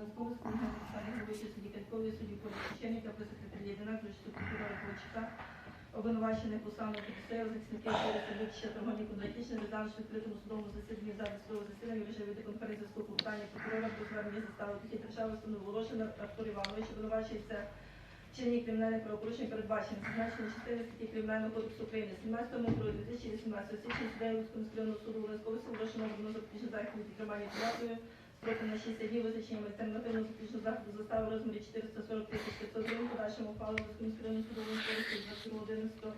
Виконання посади голови чи судді Катькової судді Полі Священника при секретарі Єдинак, що прокурора Ковальчука, обвинувачених у саме підставі захисників Бориса Вича Торгоні Кондратічних розглянувши в відкритому судовому засіданні за судового засідання режимі відеоконференції з питання прокурора про звернення застави встановив Волошина Артур Іванович, обвинувачується вчиненні кримінальних правопорушень передбачених зазначені частини статті Кримінального кодексу України. 17 лютого 2018 січня суддею Луцького міськрайонного суду Волинського Волошина обрано запобіжне захід від строком на 60 днів визначенням альтернативного запобіжного заходу застави розмірі 440 тисяч 500 гривень, подальшому ухвалу суду Волинського Волинського 22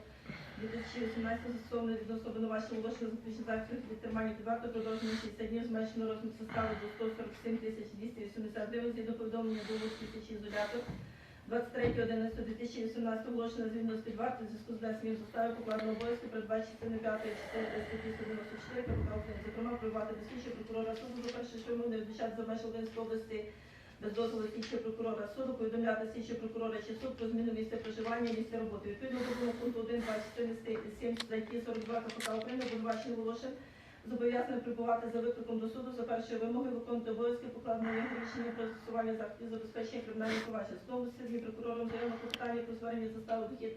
2018 застосовано відносно обвинувачення Волошина запобіжний захід від тримання під продовження 60 днів зменшено розмір составу до 147 тисяч 280 гривень згідно повідомлення до Луцької тисячі ізолятор 23.11.2018 оголошено звільнено з-під варти в зв'язку з внесенням застави покладено обов'язки передбачити частини 5 статті 194 КПК зокрема привати до слідчого прокурора суду за перше, що йому не відвічати за Волинської області без дозволу слідчого прокурора суду, повідомляти слідчого прокурора чи суд про зміну місця проживання і місця роботи. Відповідно до пункту 1, 2, 4, 7 статті 42 КПК України, обвинувачений Волошин зобов'язаний прибувати за викликом до суду за першою вимогою виконувати обов'язки покладені його рішення про застосування заходів забезпечення кримінального провадження. Судовому засіданні прокурором заявлено клопотання про звернення застави дохід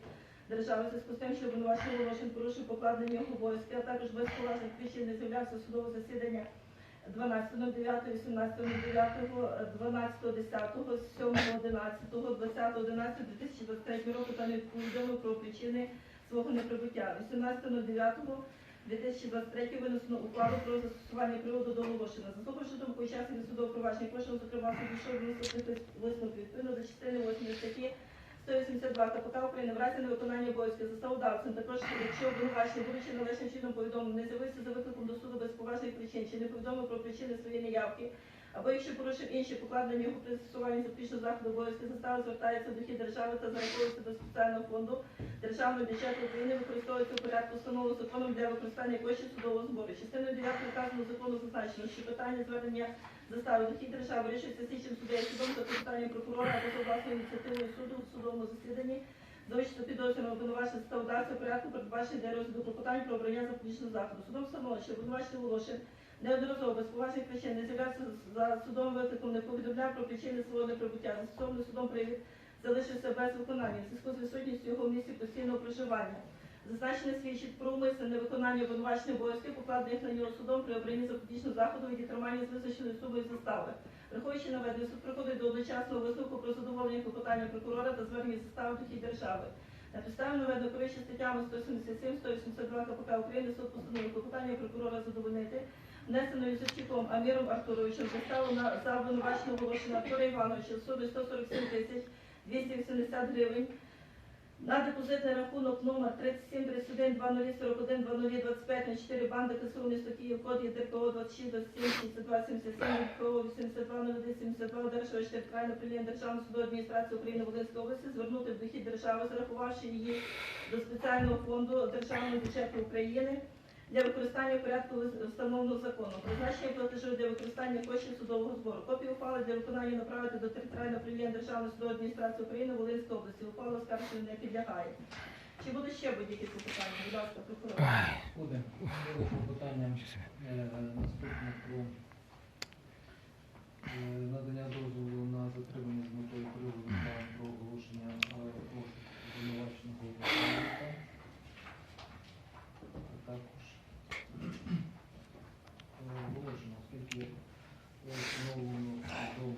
держави зв'язку з тим, що обвинувачений Волошин порушив покладені обов'язки, а також без поважних причин не з'являвся судове засідання 12.09, 18.09, 12.10, 7.11, 20.11.2023 року та не повідомив про причини свого неприбуття. 18.09 2023 винесено ухвалу про застосування приводу до Волошина. За слухавши думку учасників судового провадження, прошу, зокрема, суду висновків висновків відповідно до частини 8 статті 182 КПК України в разі невиконання обов'язків заставодавцем, також якщо обвинувачений, будучи належним чином повідомлений, не з'явився за викликом до суду без поважних причин, чи не повідомив про причини своєї неявки, або якщо порушив інші покладені його при застосуванні запобіжного заходу обов'язки застави звертається в дохід держави та зараховується до спеціального фонду державного бюджету України, використовується у порядку встановленого законом для використання коштів судового збору. Частиною 9 вказаного закону зазначено, що питання звернення застави дохід держави вирішується слідчим суддею судом за питанням прокурора або за власною ініціативою суду в судовому засіданні. За підозрюваного обвинувачення ставодавця в порядку передбачений для розгляду клопотань про обрання запобіжного заходу. Судом встановлено, що обвинувачений Волошин неодноразово без поважних причин не з'являвся за судовим викликом, не повідомляв про причини свого неприбуття. Застосований судом залишився без виконання в зв'язку з відсутністю його в місці постійного проживання. Зазначене свідчить про умисне невиконання обвинувачених обов'язків, покладених на нього судом при обранні запобіжного заходу від тримання з визначеною сумою застави. Враховуючи наведене, суд приходить до одночасного висновку про задоволення клопотання прокурора та звернення застави дохід держави. На підставі наведено коричі статтями 177, 182 КПК України суд постановив клопотання прокурора задовольнити внесено Юсупчиком Аміром Артуровичем заставу на за обвинуваченого Волошина Артура Івановича в сумі 147 тисяч 280 гривень на депозитний рахунок номер 37 31 2041 2025 на 4 банди касованої статті в коді ДРКО 26 27 62 77 ДРКО 82 01 72 одержувач територіального управління Державної судової адміністрації України Волинської області звернути в дохід держави, зарахувавши її до спеціального фонду Державного бюджету України для використання в порядку встановленого закону, Призначення платежів для використання коштів судового збору. Копію ухвали для виконання направити до територіального управління Державної судової адміністрації України Волинської області. Ухвала скарження не підлягає. Чи будуть ще будь-які запитання? Будь ласка, прокурор. Буде. Буде питання е, наступне про е, надання дозволу на затримання з метою приводу справи про оголошення е, розшуку обвинуваченого чоловіка. А Також е, оголошено, оскільки е, встановлено судом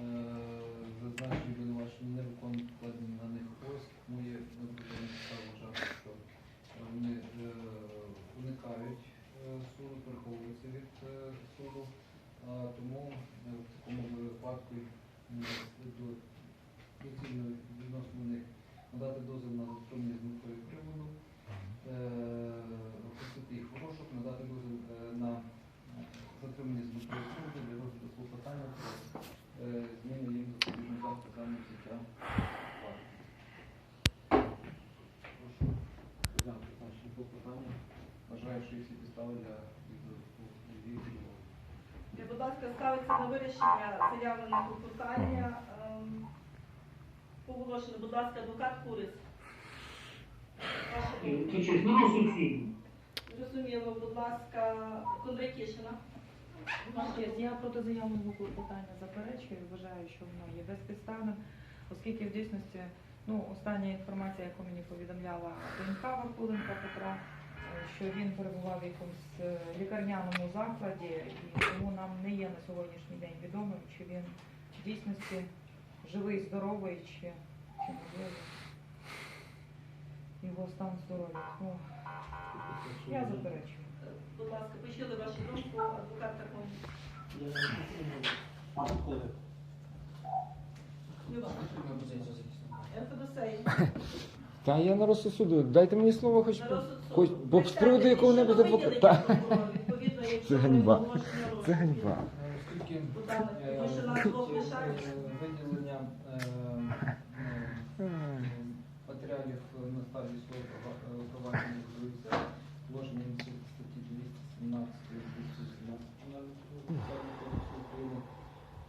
е, зазначені обвинувачення не виконують покладені на них обов'язки, тому є виправдана підстава вважати, що вони е, уникають е, суду, переховуються від е, суду, а тому е, в такому випадку м, до- доцільно відносно них надати дозвіл на затримання з метою приводу, е, опустити їх в розшук, надати дозвіл е, на е, затримання з метою приводу для розгляду клопотання про е, зміну їм запобіжного заходу замість життя. Прошу розглянути значення клопотання. Вважаю, що є всі підстави для відповідної дії. Е, Будь ласка, ставиться на вирішення заявленого клопотання. ем, Оголошено, будь ласка, адвокат Курис. Суцільно? Зрозуміло, будь ласка, Кондратішина. Я проти заявленого клопотання заперечую, вважаю, що воно є безпідставним, оскільки в дійсності ну, остання інформація, яку мені повідомляла донька Вакуленка Петра, е, що він перебував в якомусь е, лікарняному закладі, і тому нам не є на сьогоднішній день відомим, чи він в дійсності живий, здоровий, чи, чи можливо його стан здоров'я. Ну, я заперечую. Будь ласка, почули вашу думку, адвокат також. Я не. Е, Федосей. Та я на розсуд суду. Дайте мені слово хоч, На розсуд суду. хоч бо з приводу якого-небудь щодо адвоката. виділення Та. прокурора, відповідно, якщо Це ви ганьба. оголошення Це ганьба. Е, Оскільки Богдане, е, тому що нас двох е, виділення е, матеріалів на стадії свого провадження керується положенням статті 217 218 кодексу України,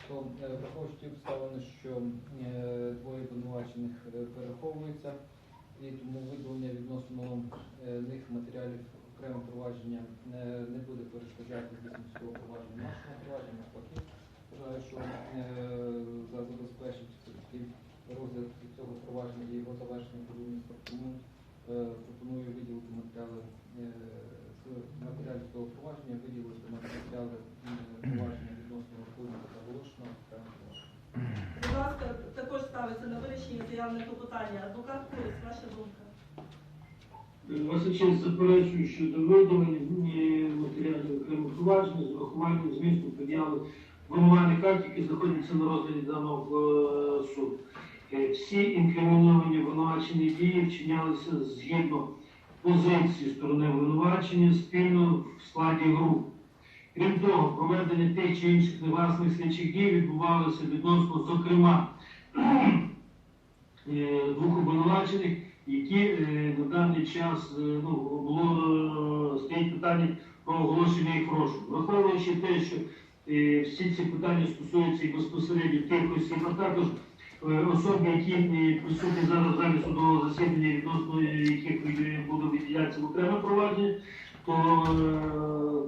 то е, враховуючи ті обставини, що е, двоє обвинувачених е, переховуються, і тому виділення відносно е, них матеріалів окремого провадження не буде перешкоджати дійсницького провадження нашого провадження. Навпаки, вважаю, що е, за забезпечить все-таки розгляд цього провадження і його завершення будівництва. Тому е, пропоную виділити матеріали з матеріалів цього провадження, виділити матеріали провадження відносно Рахунка та Волошина окремого провадження. Будь ласка, також ставиться на заявне клопотання. Адвокат Куліс, ваша думка. Ваша честь заперечую щодо виділення матеріалів окремих проваджень з урахуванням змісту пред'яви винувальних акт, які знаходяться на розгляді даного е, суду. Е, Всі інкриміновані винувачені дії вчинялися згідно позиції сторони винувачення спільно в складі груп. Крім того, проведення тих чи інших негласних слідчих дій відбувалося відносно, зокрема, е, двох обвинувачених, які е, на даний час е, ну, було е, стоїть питання про оголошення їх розшуку. Враховуючи те, що е, всі ці питання стосуються і безпосередньо тих осіб, а також е, особи, які е, присутні зараз в залі судового засідання, відносно е, яких е, буде виділятися окреме провадження, то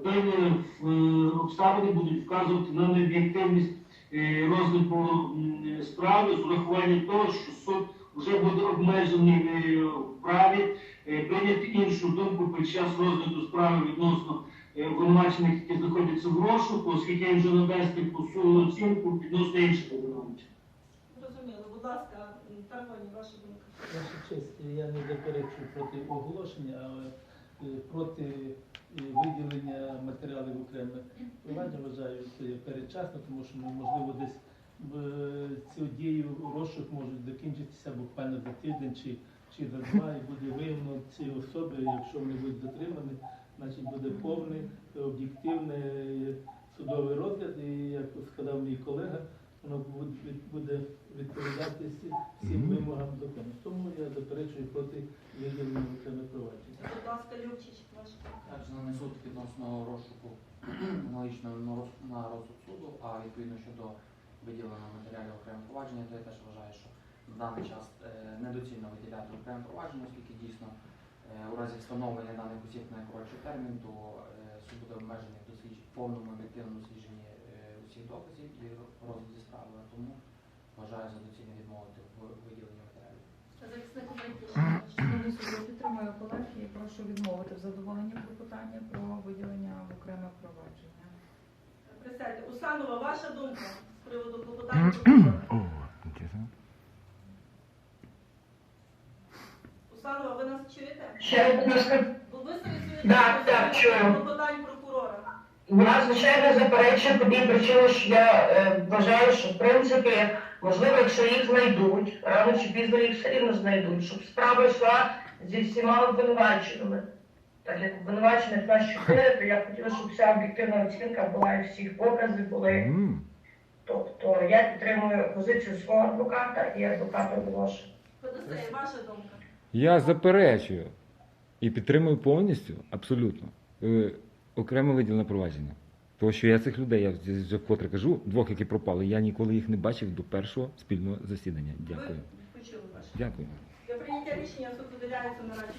е, е, обставини будуть вказувати на необ'єктивність е, розгляду справи з урахуванням того, що суд вже буде обмежений е, в праві е, прийняти іншу думку під час розгляду справи відносно е, обвинувачених, які знаходяться в розшуку, оскільки він вже надасть таку суду оцінку відносно інших обвинувачень. Зрозуміло. Будь ласка, Таргоні, ваша думка. Ваша честь, я не заперечую проти оголошення, але е, проти е, виділення матеріалів окреме провадження вважаю, це є передчасно, тому що ну, можливо десь е, ці дії розшук можуть закінчитися буквально за тиждень чи, чи за два, і буде виявлено ці особи, якщо вони будуть затримані, значить буде повний об'єктивний судовий розгляд, і як сказав мій колега, воно буде, відповідати всі- всім вимогам закону. Тому я заперечую проти виділення окремих проваджень. Будь ласка, Любчич. Також не суд відносно розшуку аналогічно на роз- на розсуд суду, а відповідно щодо виділення матеріалів окремого провадження, то я теж вважаю, що в даний час е, недоцільно виділяти окреме провадження, оскільки дійсно е, у разі встановлення даних осіб на найкоротший термін, то е, суд буде обмежений в в повному об'єктивному дослідженні усіх доказів і розгляді справи. Тому вважаю за доцільне відмовити в виділенні матеріалів. Захисник. Підтримую колег і прошу відмовити в задоволенні клопотання про виділення в окреме провадження. Присядьте. Усанова, ваша думка з приводу клопотання? Усанова, ви нас чуєте? Ще, будь ласка, Так, так, чую. Я звичайно заперечую по тій причині, що я е, вважаю, що в принципі, можливо, якщо їх знайдуть, рано чи пізно їх все рівно знайдуть, щоб справа йшла зі всіма обвинуваченими. Так як обвинувачених нас чотири, то я б хотіла, щоб вся об'єктивна оцінка була і всіх показів були. Тобто я підтримую позицію свого адвоката і адвоката Волошина. Федосей, ваша думка. Я заперечую і підтримую повністю, абсолютно, е, окреме виділене провадження. Тому що я цих людей, я вже вкотре кажу, двох, які пропали, я ніколи їх не бачив до першого спільного засідання. Дякую. Ви почули ваше. Дякую. Для прийняття рішення суд виділяється на раді.